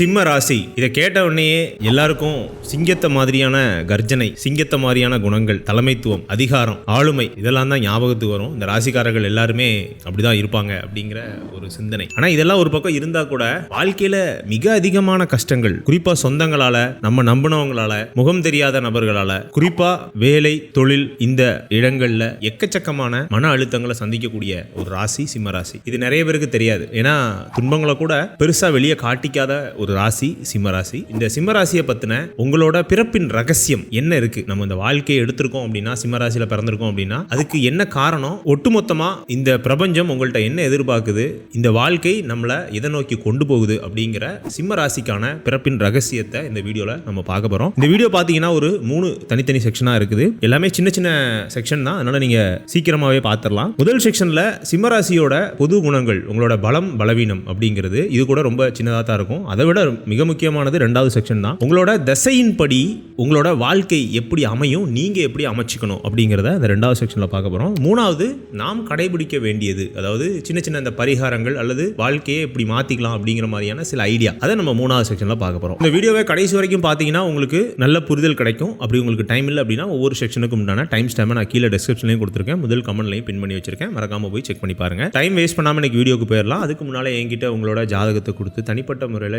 சிம்ம ராசி. இதை கேட்ட உடனேயே எல்லாருக்கும் சிங்கத்தை மாதிரியான கர்ஜனை சிங்கத்தை மாதிரியான குணங்கள் தலைமைத்துவம் அதிகாரம் ஆளுமை இதெல்லாம் தான் ஞாபகத்துக்கு வரும். இந்த ராசிக்காரர்கள் எல்லாருமே அப்படிதான் இருப்பாங்க அப்படிங்கிற ஒரு சிந்தனை. ஆனா இதெல்லாம் ஒரு பக்கம் இருந்தா கூட வாழ்க்கையில மிக அதிகமான கஷ்டங்கள் குறிப்பா சொந்தங்களால நம்ம நம்பினவங்களால முகம் தெரியாத நபர்களால குறிப்பா வேலை தொழில் இந்த இடங்கள்ல எக்கச்சக்கமான மன அழுத்தங்களை சந்திக்கக்கூடிய ஒரு ராசி சிம்ம ராசி. இது நிறைய பேருக்கு தெரியாது. ஏன்னா துன்பங்களை கூட பெருசா வெளியே காட்டிக்காத ஒரு ராசி சிம்மராசி. இந்த சிம்மராசியை பற்றின பத்தின உங்களோட பிறப்பின் ரகசியம் என்ன இருக்கு? நம்ம இந்த வாழ்க்கையை எடுத்திருக்கோம் அப்படின்னா சிம்மராசியில் பிறந்திருக்கோம் அப்படின்னா அதுக்கு என்ன காரணம்? ஒட்டுமொத்தமா இந்த பிரபஞ்சம் உங்கள்ட்ட என்ன எதிர்பார்க்குது? இந்த வாழ்க்கை நம்மளை எதை நோக்கி கொண்டு போகுது அப்படிங்கிற சிம்மராசிக்கான பிறப்பின் ரகசியத்தை இந்த வீடியோல நம்ம பார்க்க போறோம். இந்த வீடியோ பார்த்தீங்கன்னா ஒரு மூணு தனித்தனி செக்ஷனா இருக்குது. எல்லாமே சின்ன சின்ன செக்ஷன் தான். அதனால நீங்க சீக்கிரமாவே பார்த்துடலாம். முதல் செக்ஷன்ல சிம்மராசியோட பொது குணங்கள் உங்களோட பலம் பலவீனம் அப்படிங்கிறது இது கூட ரொம்ப சின்னதாக தான் இருக்கும். அதை விட மிக முக்கியமானது ரெண்டாவது செக்ஷன் தான். உங்களோட திசையின்படி உங்களோட வாழ்க்கை எப்படி அமையும் நீங்க எப்படி அமைச்சிக்கணும் அப்படிங்கிறத இந்த ரெண்டாவது செக்ஷன்ல பார்க்க போறோம். மூணாவது நாம் கடைபிடிக்க வேண்டியது. அதாவது சின்ன சின்ன இந்த பரிகாரங்கள் அல்லது வாழ்க்கையை எப்படி மாத்திக்கலாம் அப்படிங்கிற மாதிரியான சில ஐடியா அதை நம்ம மூணாவது செக்ஷன்ல பார்க்க போறோம். இந்த வீடியோவை கடைசி வரைக்கும் பார்த்தீங்கன்னா உங்களுக்கு நல்ல புரிதல் கிடைக்கும். அப்படி உங்களுக்கு டைம் இல்லை அப்படின்னா ஒவ்வொரு செக்ஷனுக்கும் உண்டான டைம் ஸ்டாம்பை நான் கீழே டிஸ்கிரிப்ஷன்லையும் கொடுத்துருக்கேன். முதல் கமெண்ட்லையும் பின் பண்ணி வச்சிருக்கேன். மறக்காம போய் செக் பண்ணி பாருங்க. டைம் வேஸ்ட் பண்ணாம இன்னைக்கு வீடியோக்கு போயிடலாம் அதுக்கு முன்னால் என்கிட்ட உங்களோட ஜாதகத்தை கொடுத்து தனிப்பட்ட முறையில்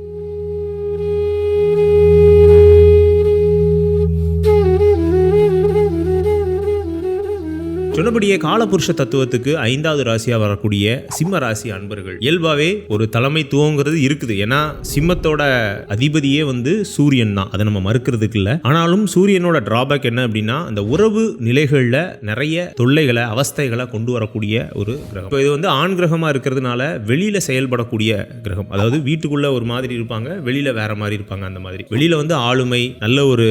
சொன்னபடியே காலபுருஷ தத்துவத்துக்கு ஐந்தாவது ராசியா வரக்கூடிய சிம்ம ராசி அன்பர்கள். இயல்பாவே ஒரு தலைமைத்துவங்கிறது இருக்குது. ஏன்னா சிம்மத்தோட அதிபதியே வந்து சூரியன் தான். அதை நம்ம மறுக்கிறதுக்கு இல்லை. ஆனாலும் சூரியனோட டிராபேக் என்ன அப்படின்னா அந்த உறவு நிலைகளில் நிறைய தொல்லைகளை அவஸ்தைகளை கொண்டு வரக்கூடிய ஒரு கிரகம். இப்போ இது வந்து ஆண் கிரகமா இருக்கிறதுனால வெளியில செயல்படக்கூடிய கிரகம். அதாவது வீட்டுக்குள்ள ஒரு மாதிரி இருப்பாங்க வெளியில வேற மாதிரி இருப்பாங்க அந்த மாதிரி. வெளியில வந்து ஆளுமை நல்ல ஒரு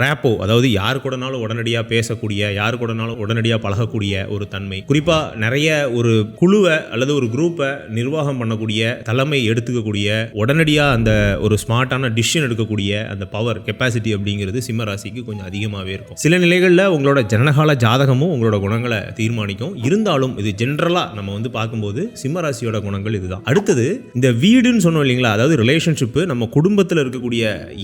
ரேப்போ அதாவது யார் கூடனாலும் உடனடியாக பேசக்கூடிய யார் கூடனாலும் உடனடியாக பழகக்கூடிய ஒரு தன்மை. குறிப்பா நிறைய ஒரு குழுவை அல்லது ஒரு குரூப்பை நிர்வாகம் பண்ணக்கூடிய தலைமை எடுத்துக்கக்கூடிய உடனடியாக அந்த ஒரு ஸ்மார்ட்டான டிசிஷன் எடுக்கக்கூடிய அந்த பவர் கெப்பாசிட்டி அப்படிங்கிறது சிம்ம ராசிக்கு கொஞ்சம் அதிகமாகவே இருக்கும். சில நிலைகளில் உங்களோட ஜனகால ஜாதகமும் உங்களோட குணங்களை தீர்மானிக்கும். இருந்தாலும் இது ஜென்ரலாக நம்ம வந்து பார்க்கும்போது சிம்ம ராசியோட குணங்கள் இதுதான். அடுத்தது இந்த வீடுன்னு சொன்னோம் இல்லைங்களா? அதாவது ரிலேஷன்ஷிப்பு நம்ம குடும்பத்தில் இருக்கக்கூடிய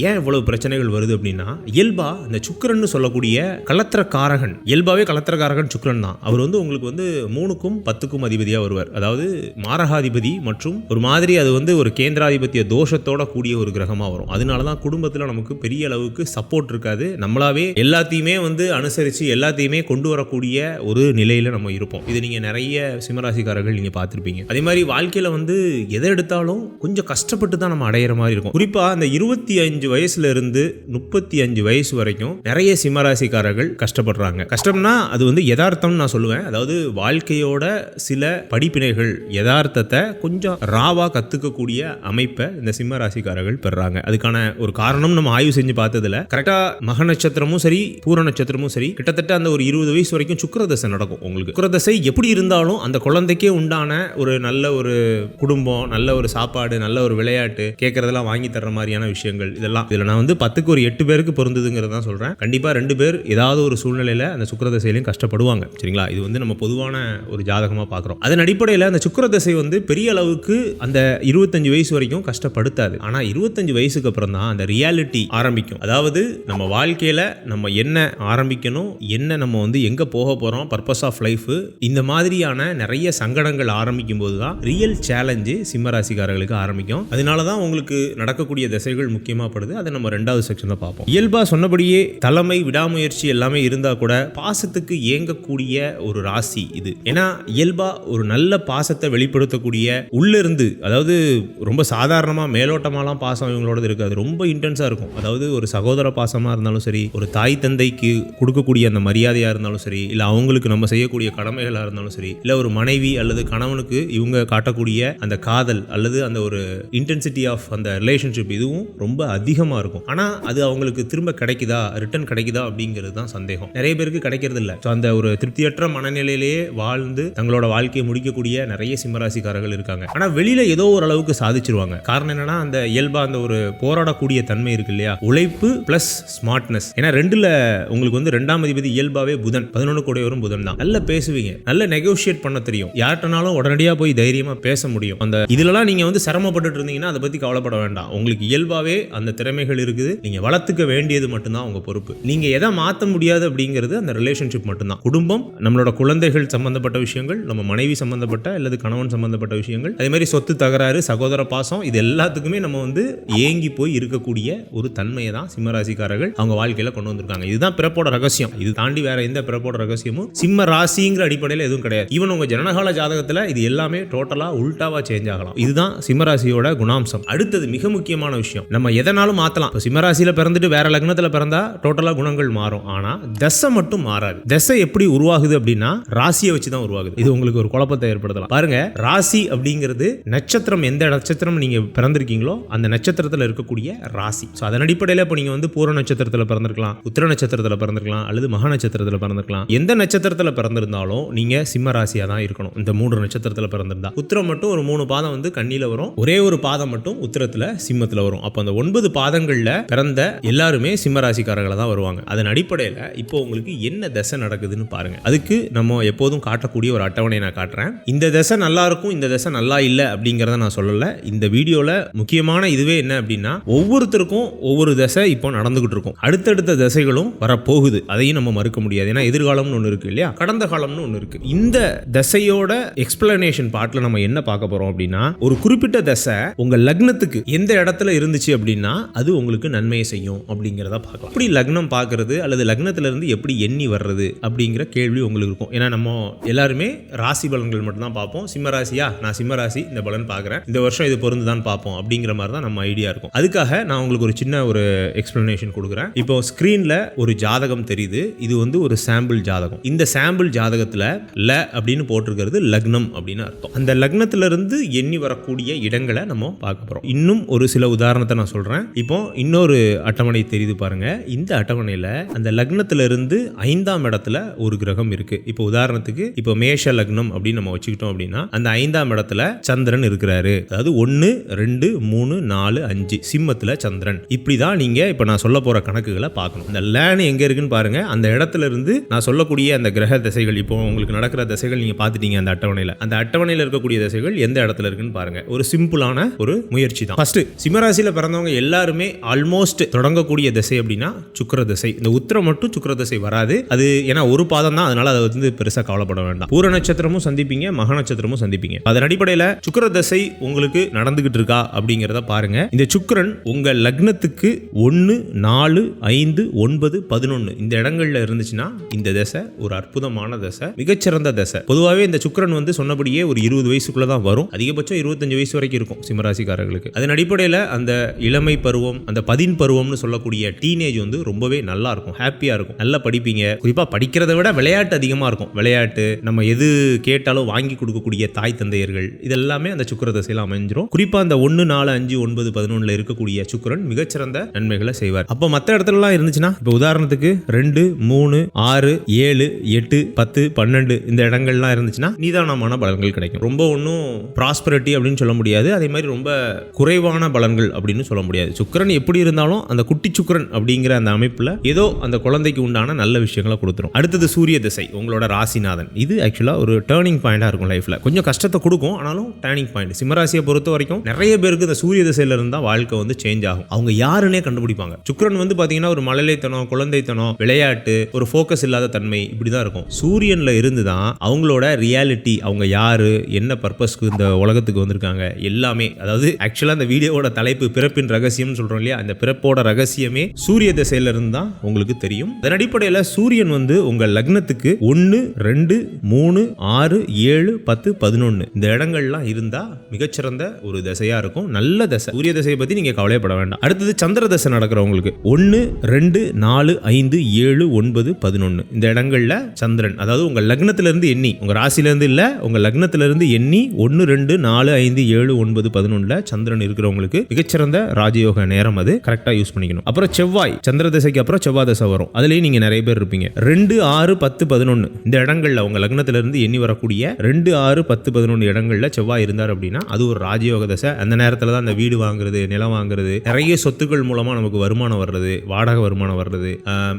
ஏன் இவ்வளவு பிரச்சனைகள் வருது அப்படின்னா இயல்பா இந்த சுக்கிரன்னு சொல்லக்கூடிய கலத்திரக்காரகன் இயல்பாவே கலத்திரக்காரகன் சுக்கிரன் தான். அவர் வந்து உங்களுக்கு வந்து மூணுக்கும் பத்துக்கும் அதிபதியாக வருவார். அதாவது மாரகாதிபதி மற்றும் ஒரு மாதிரி அது வந்து ஒரு கேந்திராதிபத்திய தோஷத்தோட கூடிய ஒரு கிரகமாக வரும். அதனால தான் குடும்பத்தில் நமக்கு பெரிய அளவுக்கு சப்போர்ட் இருக்காது. நம்மளாவே எல்லாத்தையுமே வந்து அனுசரித்து எல்லாத்தையுமே கொண்டு வரக்கூடிய ஒரு நிலையில் நம்ம இருப்போம். இது நீங்கள் நிறைய சிம்மராசிக்காரர்கள் நீங்கள் பார்த்துருப்பீங்க. அதே மாதிரி வாழ்க்கையில் வந்து எதை எடுத்தாலும் கொஞ்சம் கஷ்டப்பட்டு தான் நம்ம அடையிற மாதிரி இருக்கும். குறிப்பாக அந்த இருபத்தி அஞ்சு வயசுல இருந்து முப்பத்தி அஞ்சு வயசு வரைக்கும் நிறைய சிம்மராசிக்காரர்கள் கஷ்டப்படுறாங்க. கஷ்டம்னா அது வந்து எதார்த்த யதார்த்தம்னு நான் சொல்லுவேன். அதாவது வாழ்க்கையோட சில படிப்பினைகள் யதார்த்தத்தை கொஞ்சம் ராவாக கத்துக்கக்கூடிய அமைப்பை இந்த சிம்ம ராசிக்காரர்கள் பெறாங்க அதுக்கான ஒரு காரணம் நம்ம ஆய்வு செஞ்சு பார்த்ததுல கரெக்டா மக நட்சத்திரமும் சரி பூர நட்சத்திரமும் சரி கிட்டத்தட்ட அந்த ஒரு இருபது வயசு வரைக்கும் சுக்கரதசை நடக்கும் உங்களுக்கு. சுக்கரதசை எப்படி இருந்தாலும் அந்த குழந்தைக்கே உண்டான ஒரு நல்ல ஒரு குடும்பம் நல்ல ஒரு சாப்பாடு நல்ல ஒரு விளையாட்டு கேட்கறதெல்லாம் வாங்கி தர்ற மாதிரியான விஷயங்கள் இதெல்லாம். இதுல நான் வந்து பத்துக்கு ஒரு எட்டு பேருக்கு பொருந்ததுங்கிறதான் சொல்கிறேன் சொல்றேன். கண்டிப்பா ரெண்டு பேர் ஏதாவது ஒரு சூழ்நிலையில அந்த சுக்கிரதசையிலையும் கஷ்டப்படுவாங்க. சரிங்களா? இது வந்து நம்ம பொதுவான ஒரு ஜாதகமாக பார்க்குறோம். அதன் அடிப்படையில் அந்த சுக்கிரதசை வந்து பெரிய அளவுக்கு அந்த இருபத்தஞ்சு வயசு வரைக்கும் கஷ்டப்படுத்தாது. ஆனால் இருபத்தஞ்சு வயசுக்கு அப்புறம் தான் அந்த ரியாலிட்டி ஆரம்பிக்கும். அதாவது நம்ம வாழ்க்கையில் நம்ம என்ன ஆரம்பிக்கணும் என்ன நம்ம வந்து எங்கே போக போகிறோம் பர்பஸ் ஆஃப் லைஃப் இந்த மாதிரியான நிறைய சங்கடங்கள் ஆரம்பிக்கும் போது தான் ரியல் சேலஞ்சு சிம்மராசிக்காரர்களுக்கு ஆரம்பிக்கும். அதனால தான் உங்களுக்கு நடக்கக்கூடிய திசைகள் முக்கியமாக படுது. அதை நம்ம ரெண்டாவது செக்ஷனில் பார்ப்போம். இயல்பாக சொன்னபடியே தலைமை விடாமுயற்சி எல்லாமே இருந்தால் கூட பாசத்துக்கு ஏங்கக்கூடிய ஒரு ராசி இது. ஏன்னா இயல்பா ஒரு நல்ல பாசத்தை வெளிப்படுத்தக்கூடிய உள்ளிருந்து அதாவது ரொம்ப சாதாரணமா மேலோட்டமாலாம் பாசம் இவங்களோடது இருக்காது. ரொம்ப இன்டென்ஸா இருக்கும். அதாவது ஒரு சகோதர பாசமா இருந்தாலும் சரி ஒரு தாய் தந்தைக்கு கொடுக்கக்கூடிய அந்த மரியாதையா இருந்தாலும் சரி இல்ல அவங்களுக்கு நம்ம செய்யக்கூடிய கடமைகளா இருந்தாலும் சரி இல்ல ஒரு மனைவி அல்லது கணவனுக்கு இவங்க காட்டக்கூடிய அந்த காதல் அல்லது அந்த ஒரு இன்டென்சிட்டி ஆஃப் அந்த ரிலேஷன்ஷிப் இதுவும் ரொம்ப அதிகமா இருக்கும். ஆனா அது அவங்களுக்கு திரும்ப கிடைக்குதா ரிட்டர்ன் கிடைக்குதா அப்படிங்கிறது தான் சந்தேகம். நிறைய பேருக்கு கிடைக்கிறது இல்லை ஸோ அந்த ஒரு திருப்தியற்ற மனநிலையிலேயே வாழ்ந்து தங்களோட வாழ்க்கையை முடிக்கக்கூடிய நிறைய சிம்மராசிக்காரர்கள் இருக்காங்க. ஆனா வெளியில ஏதோ ஓரளவுக்கு சாதிச்சிருவாங்க. காரணம் என்னன்னா அந்த இயல்பா அந்த ஒரு போராடக்கூடிய தன்மை இருக்கு இல்லையா? உழைப்பு பிளஸ் ஸ்மார்ட்னஸ் ஏன்னா ரெண்டுல உங்களுக்கு வந்து ரெண்டாம் அதிபதி இயல்பாவே புதன். பதினொன்று கூட வரும் புதன் தான். நல்லா பேசுவீங்க. நல்ல நெகோஷியேட் பண்ண தெரியும். யார்கிட்டனாலும் உடனடியா போய் தைரியமா பேச முடியும். அந்த இதுலலாம் நீங்க வந்து சிரமப்பட்டு இருந்தீங்கன்னா அதை பத்தி கவலைப்பட வேண்டாம். உங்களுக்கு இயல்பாவே அந்த திறமைகள் இருக்குது. நீங்க வளர்த்துக்க வேண்டியது மட்டும்தான் உங்க பொறுப்பு. நீங்க எதை மாற்ற முடியாது அப்படிங்கிறது அந்த ரிலேஷன்ஷிப் மட்டும்தான். குடும்பம் நம்மளோட குழந்தைகள் சம்பந்தப்பட்ட விஷயங்கள் நம்ம மனைவி சம்பந்தப்பட்ட அல்லது கணவன் சம்பந்தப்பட்ட விஷயங்கள் அதே மாதிரி சொத்து தகராறு சகோதர பாசம் இது எல்லாத்துக்குமே நம்ம வந்து ஏங்கி போய் இருக்கக்கூடிய ஒரு தன்மையை தான் சிம்மராசிக்காரர்கள் அவங்க வாழ்க்கையில கொண்டு வந்திருக்காங்க. இதுதான் பிறப்போட ரகசியம். இது தாண்டி வேற எந்த பிறப்போட ரகசியமும் சிம்ம ராசிங்கிற அடிப்படையில் எதுவும் கிடையாது. ஈவன் உங்க ஜனகால ஜாதகத்துல இது எல்லாமே டோட்டலா உல்டாவா சேஞ்ச் ஆகலாம். இதுதான் சிம்மராசியோட குணாம்சம். அடுத்தது மிக முக்கியமான விஷயம். நம்ம எதனாலும் மாத்தலாம். இப்போ சிம்மராசியில பிறந்துட்டு வேற லக்னத்துல பிறந்தா டோட்டலா குணங்கள் மாறும். ஆனா தசை மட்டும் மாறாது. தசை எப்படி உருவா உருவாகுது அப்படின்னா ராசியை வச்சு தான் உருவாகுது. இது உங்களுக்கு ஒரு குழப்பத்தை ஏற்படுத்தலாம். பாருங்க ராசி அப்படிங்கிறது நட்சத்திரம் எந்த நட்சத்திரம் நீங்க பிறந்திருக்கீங்களோ அந்த நட்சத்திரத்துல இருக்கக்கூடிய ராசி. ஸோ அதன் அடிப்படையில் இப்போ நீங்க வந்து பூர நட்சத்திரத்தில் பிறந்திருக்கலாம் உத்திர நட்சத்திரத்தில் பிறந்திருக்கலாம் அல்லது மகா நட்சத்திரத்தில் பிறந்திருக்கலாம். எந்த நட்சத்திரத்தில் பிறந்திருந்தாலும் நீங்க சிம்ம ராசியா தான் இருக்கணும். இந்த மூன்று நட்சத்திரத்தில் பிறந்திருந்தா. உத்திரம் மட்டும் ஒரு மூணு பாதம் வந்து கண்ணியில் வரும். ஒரே ஒரு பாதம் மட்டும் உத்திரத்தில் சிம்மத்தில் வரும். அப்போ அந்த ஒன்பது பாதங்களில் பிறந்த எல்லாருமே சிம்ம ராசிக்காரர்களை தான் வருவாங்க. அதன் அடிப்படையில் இப்போ உங்களுக்கு என்ன தசை நடக்குதுன்னு பாருங்க. அதுக்கு நம்ம எப்போதும் காட்டக்கூடிய ஒரு அட்டவணையை நான் காட்டுறேன். இந்த தசை நல்லா இருக்கும் இந்த தசை நல்லா இல்லை அப்படிங்கிறத நான் சொல்லலை. இந்த வீடியோவில் முக்கியமான இதுவே என்ன அப்படின்னா ஒவ்வொருத்தருக்கும் ஒவ்வொரு தசை இப்போ நடந்துகிட்டு இருக்கும். அடுத்தடுத்த தசைகளும் வரப்போகுது. அதையும் நம்ம மறுக்க முடியாது. ஏன்னா எதிர்காலம்னு ஒன்று இருக்கு இல்லையா? கடந்த காலம்னு ஒன்று இருக்கு. இந்த தசையோட எக்ஸ்பிளனேஷன் பார்ட்ல நம்ம என்ன பார்க்க போறோம் அப்படின்னா ஒரு குறிப்பிட்ட தசை உங்க லக்னத்துக்கு எந்த இடத்துல இருந்துச்சு அப்படின்னா அது உங்களுக்கு நன்மையை செய்யும் அப்படிங்கிறத பார்க்கலாம். எப்படி லக்னம் பார்க்கறது அல்லது லக்னத்துல இருந்து எப்படி எண்ணி வர்றது அப்படிங்கிற கேள்வி உங்களுக்கு இருக்கும். ஏன்னா நம்ம எல்லாருமே ராசி பலன்கள் மட்டும்தான் பார்ப்போம். சிம்ம ராசியா? நான் சிம்ம ராசி இந்த பலன் பார்க்குறேன். இந்த வருஷம் இது பொருந்துதான் பார்ப்போம் அப்படிங்கிற மாதிரி தான் நம்ம ஐடியா இருக்கும். அதுக்காக நான் உங்களுக்கு ஒரு சின்ன ஒரு எக்ஸ்பிளனேஷன் கொடுக்குறேன். இப்போ ஸ்க்ரீனில் ஒரு ஜாதகம் தெரியுது. இது வந்து ஒரு சாம்பிள் ஜாதகம். இந்த சாம்பிள் ஜாதகத்தில் ல அப்படின்னு போட்டிருக்கிறது லக்னம் அப்படின்னு அர்த்தம். அந்த லக்னத்திலிருந்து எண்ணி வரக்கூடிய இடங்களை நம்ம பார்க்க போகிறோம் இன்னும் ஒரு சில உதாரணத்தை நான் சொல்கிறேன் இப்போ இன்னொரு அட்டவணை தெரியுது பாருங்க. இந்த அட்டவணையில் அந்த லக்னத்திலிருந்து ஐந்தாம் இடத்துல ஒரு கிரகம் இருக்கு. இப்போ உதாரணத்துக்கு இப்போ மேஷ லக்னம் அப்படின்னு நம்ம வச்சுக்கிட்டோம் அப்படின்னா அந்த ஐந்தாம் இடத்துல சந்திரன் இருக்கிறாரு. அதாவது ஒன்று ரெண்டு மூணு நாலு அஞ்சு சிம்மத்துல சந்திரன். இப்படிதான் நீங்க இப்போ நான் சொல்ல போற கணக்குகளை பார்க்கணும். இந்த லேன் எங்க இருக்குன்னு பாருங்க. அந்த இடத்துல இருந்து நான் சொல்லக்கூடிய அந்த கிரக திசைகள் இப்போ உங்களுக்கு நடக்கிற திசைகள் நீங்க பார்த்துட்டீங்க அந்த அட்டவணையில். அந்த அட்டவணையில் இருக்கக்கூடிய திசைகள் எந்த இடத்துல இருக்குன்னு பாருங்க. ஒரு சிம்பிளான ஒரு முயற்சி தான். ஃபர்ஸ்ட் சிம்மராசியில் பிறந்தவங்க எல்லாருமே ஆல்மோஸ்ட் தொடங்கக்கூடிய திசை அப்படின்னா சுக்கிர திசை. இந்த உத்திரம் மட்டும் சுக்கர திசை வராது. அது ஏன்னா ஒரு பாதம் தான் அதனால அதை வந்து பெருசாக கவலைப்பட வேண்டாம். பூர நட்சத்திரமும் சந்திப்பீங்க மக நட்சத்திரமும் சந்திப்பீங்க. அதன் அடிப்படையில் சுக்கர தசை உங்களுக்கு நடந்துகிட்டு இருக்கா அப்படிங்கிறத பாருங்க. இந்த சுக்கரன் உங்க லக்னத்துக்கு ஒன்று நாலு ஐந்து ஒன்பது பதினொன்று இந்த இடங்கள்ல இருந்துச்சுன்னா இந்த தசை ஒரு அற்புதமான தசை மிகச்சிறந்த தசை. பொதுவாகவே இந்த சுக்கரன் வந்து சொன்னபடியே ஒரு இருபது வயசுக்குள்ள தான் வரும். அதிகபட்சம் இருபத்தஞ்சு வயசு வரைக்கும் இருக்கும் சிம்மராசிக்காரர்களுக்கு. அதன் அடிப்படையில் அந்த இளமை பருவம் அந்த பதின் பருவம்னு சொல்லக்கூடிய டீனேஜ் வந்து ரொம்பவே நல்லா இருக்கும். ஹாப்பியாக இருக்கும். நல்லா படிப்பீங்க. குறிப்பா படிக்கிறத விட விளையாட்டு அதிகமாக இருக்கும். விளையாட்டு நம்ம எது கேட்டாலும் வாங்கி கொடுக்கக்கூடிய தாய் தந்தையர்கள் இதெல்லாமே அந்த சுக்கர தசையில் அமைஞ்சிரும். குறிப்பாக அந்த ஒன்று நாலு அஞ்சு ஒன்பது பதினொன்றில் இருக்கக்கூடிய சுக்கிரன் மிகச்சிறந்த நன்மைகளை செய்வார். அப்போ மற்ற இடத்துலலாம் இருந்துச்சுன்னா இப்போ உதாரணத்துக்கு ரெண்டு மூணு ஆறு ஏழு எட்டு பத்து பன்னெண்டு இந்த இடங்கள்லாம் இருந்துச்சுன்னா நிதானமான பலன்கள் கிடைக்கும். ரொம்ப ஒன்றும் ப்ராஸ்பரிட்டி அப்படின்னு சொல்ல முடியாது. அதே மாதிரி ரொம்ப குறைவான பலன்கள் அப்படின்னு சொல்ல முடியாது. சுக்கிரன் எப்படி இருந்தாலும் அந்த குட்டி சுக்கரன் அப்படிங்கிற அந்த அமைப்பில் ஏதோ அந்த குழந்தைக்கு உண்டான நல்ல விஷயங்களை கொடுத்துரும். அடுத்தது சூரிய திசை உங்களோட ராசிநாதன். இது ஆக்சுவலாக ஒரு டேர்னிங் பாயிண்டாக இருக்கும் லைஃப்பில் கொஞ்சம் கஷ்டத்தை கொடுக்கும் ஆனாலும் டேர்னிங் பாயிண்ட் சிம்மராசியை பொறுத்த வரைக்கும் நிறைய பேருக்கு இந்த சூரிய திசையில இருந்தால் வாழ்க்கை வந்து சேஞ்ச் ஆகும். அவங்க யாருன்னே கண்டுபிடிப்பாங்க. சுக்ரன் வந்து பார்த்தீங்கன்னா ஒரு மழலைத்தனம் குழந்தைத்தனம் விளையாட்டு ஒரு ஃபோக்கஸ் இல்லாத தன்மை இப்படி தான் இருக்கும். சூரியனில் இருந்து தான் அவங்களோட ரியாலிட்டி அவங்க யாரு என்ன பர்பஸ்க்கு இந்த உலகத்துக்கு வந்திருக்காங்க எல்லாமே. அதாவது ஆக்சுவலாக இந்த வீடியோவோட தலைப்பு பிறப்பின் ரகசியம்னு சொல்கிறோம் இல்லையா? அந்த பிறப்போட ரகசியமே சூரிய திசையில இருந்து தான் உங்களுக்கு தெரியும். அதன் அடிப்படையில் சூரியன் வந்து உங்கள் லக்னத்துக்கு ஒன்று ரெண்டு மூணு ஆறு ஏழு பத்து பதினொன்று இந்த இடங்கள்லாம் இருந்தால் மிகச்சிறந்த ஒரு திசையாக இருக்கும். நல்ல தசை. சூரிய திசையை பற்றி நீங்கள் கவலைப்பட வேண்டாம். அடுத்தது சந்திர தசை நடக்கிறவங்களுக்கு ஒன்று ரெண்டு நாலு ஐந்து ஏழு ஒன்பது பதினொன்று இந்த இடங்களில் சந்திரன் அதாவது உங்கள் லக்னத்திலிருந்து எண்ணி உங்கள் ராசிலேருந்து இல்லை உங்கள் லக்னத்திலிருந்து எண்ணி ஒன்று ரெண்டு நாலு ஐந்து ஏழு ஒன்பது பதினொன்றில் சந்திரன் இருக்கிறவங்களுக்கு மிகச்சிறந்த ராஜயோக நேரம் அது. கரெக்டாக யூஸ் பண்ணிக்கணும். அப்புறம் செவ்வாய் சந்திர திசைக்கு அப்புறம் செவ்வாய் தசை வரும். அதுலேயும் நீங்கள் நிறைய பேர் இருப்பீங்க. ரெண்டு ஆறு பத்து பத்து பதினொன்று இந்த இடங்கள்ல அவங்க லக்னத்திலிருந்து எண்ணி வரக்கூடிய ரெண்டு ஆறு பத்து பதினொன்று இடங்கள்ல செவ்வாய் இருந்தார் அப்படின்னா அது ஒரு ராஜயோக தசை. அந்த நேரத்தில் தான் அந்த வீடு வாங்குறது நிலம் வாங்குறது நிறைய சொத்துக்கள் மூலமா நமக்கு வருமானம் வர்றது வாடகை வருமானம் வர்றது.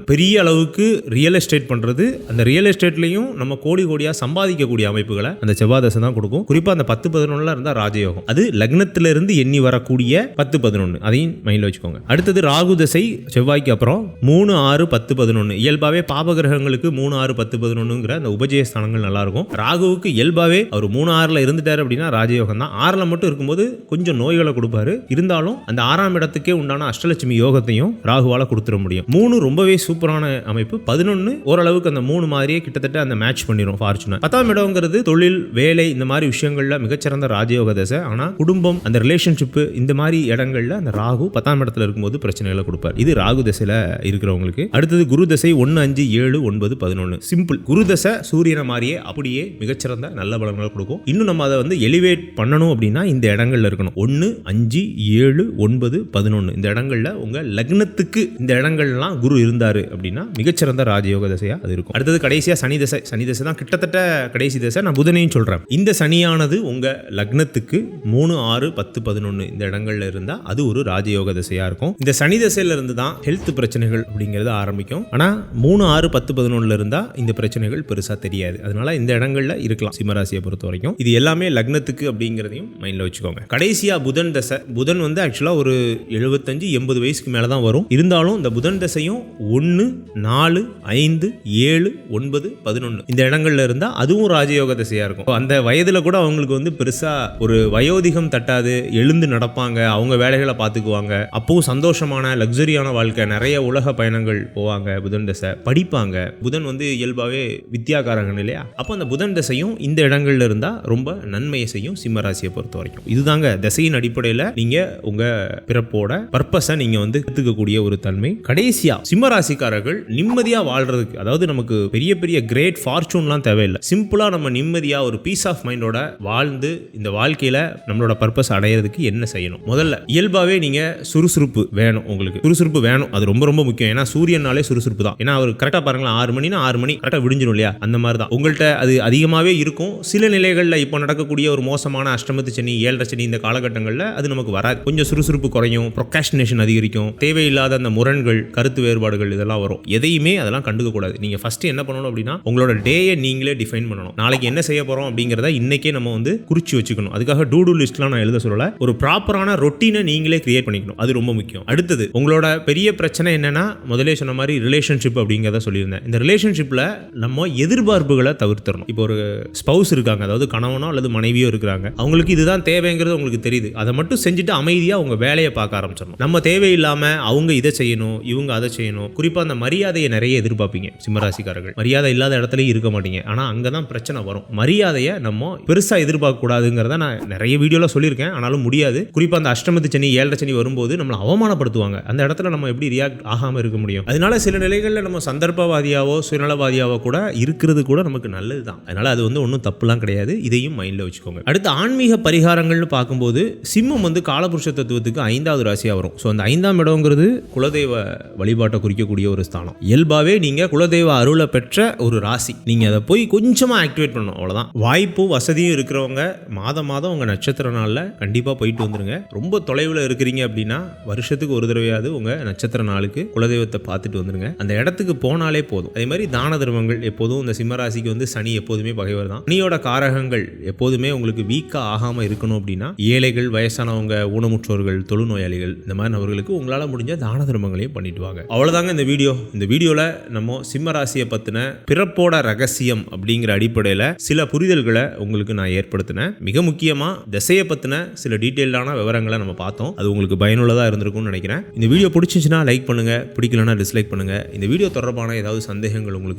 பெரிய அளவுக்கு ரியல் எஸ்டேட் பண்றது அந்த ரியல் எஸ்டேட்லையும் நம்ம கோடி கோடியா சம்பாதிக்கக்கூடிய அமைப்புகளை அந்த செவ்வாய் தசை தான் கொடுக்கும். குறிப்பா அந்த பத்து பதினொன்னுல இருந்தா ராஜயோகம். அது லக்னத்திலிருந்து எண்ணி வரக்கூடிய பத்து பதினொன்று அதையும் மைண்டில் வச்சுக்கோங்க. அடுத்தது ராகு தசை செவ்வாய்க்கு அப்புறம் மூணு ஆறு பத்து பதினொன்று இயல்பாவே பாபகிரகங்களுக்கு மூணு ஆறு பத்து பதினொன்றுங்கிற அந்த உபஜய ஸ்தானங்கள் நல்லா இருக்கும் ராகுவுக்கு இயல்பாவே அவர் மூணு ஆறுல இருந்துட்டாரு அப்படின்னா ராஜயோகம் தான். ஆறுல மட்டும் இருக்கும்போது கொஞ்சம் நோய்களை கொடுப்பாரு. இருந்தாலும் அந்த ஆறாம் இடத்துக்கே உண்டான அஷ்டலட்சுமி யோகத்தையும் ராகுவால கொடுத்துட முடியும். மூணு ரொம்பவே சூப்பரான அமைப்பு. பதினொன்று ஓரளவுக்கு அந்த மூணு மாதிரியே கிட்டத்தட்ட அந்த மேட்ச் பண்ணிடும் ஃபார்ச்சுனர் பத்தாம் இடம்ங்கிறது தொழில் வேலை இந்த மாதிரி விஷயங்கள்ல மிகச்சிறந்த ராஜயோக தசை. ஆனா குடும்பம் அந்த ரிலேஷன்ஷிப் இந்த மாதிரி இடங்கள்ல அந்த ராகு பத்தாம் இடத்துல இருக்கும்போது பிரச்சனைகளை கொடுப்பார். இது ராகு தசையில இருக்கிறவங்களுக்கு. அடுத்தது குரு தசை ஒன்று அஞ்சு ஏழு ஒன்பது பதினொன்று சிம்பிள் குருதசை சூரியனை மாதிரியே அப்படியே மிகச்சிறந்த நல்ல பலன்களை கொடுக்கும். இன்னும் நம்ம அதை வந்து எலிவேட் பண்ணணும் அப்படின்னா இந்த இடங்கள்ல இருக்கணும். ஒன்று அஞ்சு ஏழு ஒன்பது பதினொன்று இந்த இடங்கள்ல உங்க லக்னத்துக்கு இந்த இடங்கள்லாம் குரு இருந்தாரு அப்படின்னா மிகச்சிறந்த ராஜயோக தசையா அது இருக்கும். அடுத்தது கடைசியா சனி தசை. சனி தசை தான் கிட்டத்தட்ட கடைசி தசை. நான் புதனையும் சொல்றேன். இந்த சனியானது உங்க லக்னத்துக்கு மூணு ஆறு பத்து பதினொன்று இந்த இடங்கள்ல இருந்தா அது ஒரு ராஜயோக தசையா இருக்கும். இந்த சனி தசையில இருந்து தான் ஹெல்த் பிரச்சனைகள் அப்படிங்கிறது ஆரம்பிக்கும். ஆனா மூணு ஆறு பத்து பதினொன்னுல இருந்தா இந்த பிரச்சனைகள் பெருசா தெரியாது. அதனால இந்த இடங்கள்ல இருக்கலாம் சிம்மராசியை பொறுத்த வரைக்கும் இது எல்லாமே லக்னத்துக்கு அப்படிங்கிறதையும் மைண்ட்ல வச்சுக்கோங்க. கடைசியா புதன் தசை. புதன் வந்து ஆக்சுவலா ஒரு எழுபத்தஞ்சு எண்பது வயசுக்கு மேல தான் வரும். இருந்தாலும் இந்த புதன் தசையும் ஒன்று நாலு ஐந்து ஏழு ஒன்பது பதினொன்று இந்த இடங்கள்ல இருந்தா அதுவும் ராஜயோக தசையா இருக்கும். அந்த வயதுல கூட அவங்களுக்கு வந்து பெருசா ஒரு வயோதிகம் தட்டாது எழுந்து நடப்பாங்க அவங்க வேலைகளை பார்த்துக்குவாங்க. அப்பவும் சந்தோஷமான லக்ஸரியான வாழ்க்கை. நிறைய உலக பயணங்கள் போவாங்க புதன் தசை. படிப்பாங்க. புதன் வந்து இயல்பாகவே வித்தியாகாரங்கள் இல்லையா? அப்போ அந்த புதன் திசையும் இந்த இடங்கள்ல இருந்தால் ரொம்ப நன்மையை செய்யும் சிம்ம ராசியை பொறுத்த வரைக்கும். இதுதாங்க திசையின் அடிப்படையில் நீங்க உங்க பிறப்போட பர்பஸை நீங்க வந்து கத்துக்கக்கூடிய ஒரு தன்மை. கடைசியா சிம்ம ராசிக்காரர்கள் நிம்மதியா வாழ்றதுக்கு அதாவது நமக்கு பெரிய பெரிய கிரேட் ஃபார்ச்சூன்லாம் தேவையில்லை. சிம்பிளா நம்ம நிம்மதியா ஒரு பீஸ் ஆஃப் மைண்டோட வாழ்ந்து இந்த வாழ்க்கையில நம்மளோட பர்பஸ் அடையிறதுக்கு என்ன செய்யணும்? முதல்ல இயல்பாவே நீங்க சுறுசுறுப்பு வேணும் உங்களுக்கு. சுறுசுறுப்பு வேணும். அது ரொம்ப ரொம்ப முக்கியம். ஏன்னா சூரியனாலே சுறுசுறுப்பு தான். ஏன்னா அவர் கரெக்டாக பாருங்களா ஆறு மணினா ஆறு மணி கரெக்டாக விடிஞ்சிடும் இல்லையா? அந்த மாதிரி தான் உங்கள்கிட்ட அது அதிகமாகவே இருக்கும். சில நிலைகளில் இப்போ நடக்கக்கூடிய ஒரு மோசமான அஷ்டமத்து சனி ஏழரை சனி இந்த காலகட்டங்களில் அது நமக்கு வராது. கொஞ்சம் சுறுசுறுப்பு குறையும் ப்ரொக்காஷினேஷன் அதிகரிக்கும் தேவையில்லாத அந்த முரண்கள் கருத்து வேறுபாடுகள் இதெல்லாம் வரும். எதையுமே அதெல்லாம் கண்டுக்க கூடாது. நீங்கள் ஃபஸ்ட்டு என்ன பண்ணணும் அப்படின்னா உங்களோட டேயை நீங்களே டிஃபைன் பண்ணணும். நாளைக்கு என்ன செய்ய போகிறோம் அப்படிங்கிறத இன்னைக்கே நம்ம வந்து குறிச்சு வச்சுக்கணும். அதுக்காக டூ லிஸ்ட்லாம் நான் எழுத சொல்லலை. ஒரு ப்ராப்பரான ரொட்டீனை நீங்களே கிரியேட் பண்ணிக்கணும். அது ரொம்ப முக்கியம். அடுத்தது உங்களோட பெரிய பிரச்சனை என்னன்னா முதலே சொன்ன மாதிரி ரிலேஷன்ஷிப் அப்படிங்கிறத சொல்லியிருந்தேன். இந்த ரிலேஷன்ஷிப் ரிலேஷன்ஷிப்பில் நம்ம எதிர்பார்ப்புகளை தவிர்த்தரணும் இப்போ ஒரு ஸ்பவுஸ் இருக்காங்க அதாவது கணவனோ அல்லது மனைவியோ இருக்கிறாங்க அவங்களுக்கு இதுதான் தேவைங்கிறது உங்களுக்கு தெரியுது. அதை மட்டும் செஞ்சுட்டு அமைதியாக அவங்க வேலையை பார்க்க ஆரம்பிச்சிடணும். நம்ம தேவையில்லாமல் அவங்க இதை செய்யணும் இவங்க அதை செய்யணும். குறிப்பாக அந்த மரியாதையை நிறைய எதிர்பார்ப்பீங்க சிம்மராசிக்காரர்கள். மரியாதை இல்லாத இடத்துலையும் இருக்க மாட்டீங்க. ஆனால் அங்கே தான் பிரச்சனை வரும். மரியாதையை நம்ம பெருசாக எதிர்பார்க்கக்கூடாதுங்கிறத நான் நிறைய வீடியோவில் சொல்லியிருக்கேன். ஆனாலும் முடியாது. குறிப்பாக அந்த அஷ்டமத்து சனி ஏழரை சனி வரும்போது நம்மளை அவமானப்படுத்துவாங்க. அந்த இடத்துல நம்ம எப்படி ரியாக்ட் ஆகாமல் இருக்க முடியும்? அதனால சில நிலைகளில் நம்ம சந்தர்ப்பவாதியாவோ சுயநலவாதியாவோ கூட இருக்கிறது கூட நமக்கு நல்லது தான் அதனால் அது வந்து ஒன்றும் தப்புலாம் கிடையாது. இதையும் மைண்டில் வச்சுக்கோங்க. அடுத்து ஆன்மீக பரிகாரங்கள்னு பார்க்கும்போது சிம்மம் வந்து காலபுருஷ தத்துவத்துக்கு ஐந்தாவது ராசியாக வரும். ஸோ அந்த ஐந்தாம் இடங்கிறது குலதெய்வ வழிபாட்டை குறிக்கக்கூடிய ஒரு ஸ்தானம். இயல்பாகவே நீங்கள் குலதெய்வ அருளை பெற்ற ஒரு ராசி. நீங்கள் அதை போய் கொஞ்சமாக ஆக்டிவேட் பண்ணணும். அவ்வளோதான் வாய்ப்பும் வசதியும் இருக்கிறவங்க மாதம் மாதம் உங்கள் நட்சத்திர நாளில் கண்டிப்பாக போயிட்டு வந்துருங்க. ரொம்ப தொலைவில் இருக்கிறீங்க அப்படின்னா வருஷத்துக்கு ஒரு தடவையாவது உங்கள் நட்சத்திர நாளுக்கு குலதெய்வத்தை பார்த்துட்டு வந்துருங்க. அந்த இடத்துக்கு போனாலே போதும். அதே மாதிரி தான தான தர்மங்கள் எப்போதும் இந்த சிம்மராசிக்கு வந்து சனி எப்போதுமே பகைவர் தான் சனியோட காரகங்கள் எப்போதுமே உங்களுக்கு வீக்காக ஆகாமல் இருக்கணும் அப்படின்னா ஏழைகள் வயசானவங்க ஊனமுற்றோர்கள் தொழுநோயாளிகள் இந்த மாதிரி நபர்களுக்கு உங்களால் முடிஞ்ச தான தர்மங்களையும் பண்ணிட்டு வாங்க. அவ்வளோதாங்க இந்த வீடியோ. இந்த வீடியோவில் நம்ம சிம்ம ராசியை பற்றின பிறப்போட ரகசியம் அப்படிங்கிற அடிப்படையில் சில புரிதல்களை உங்களுக்கு நான் ஏற்படுத்தினேன். மிக முக்கியமாக திசையை பற்றின சில டீட்டெயிலான விவரங்களை நம்ம பார்த்தோம். அது உங்களுக்கு பயனுள்ளதாக இருந்திருக்கும்னு நினைக்கிறேன். இந்த வீடியோ பிடிச்சிச்சுன்னா லைக் பண்ணுங்க. பிடிக்கலனா டிஸ்லைக் பண்ணுங்க. இந்த வீடியோ தொடர்பான ஏதாவது சந்தேகங்கள் உங்களுக்கு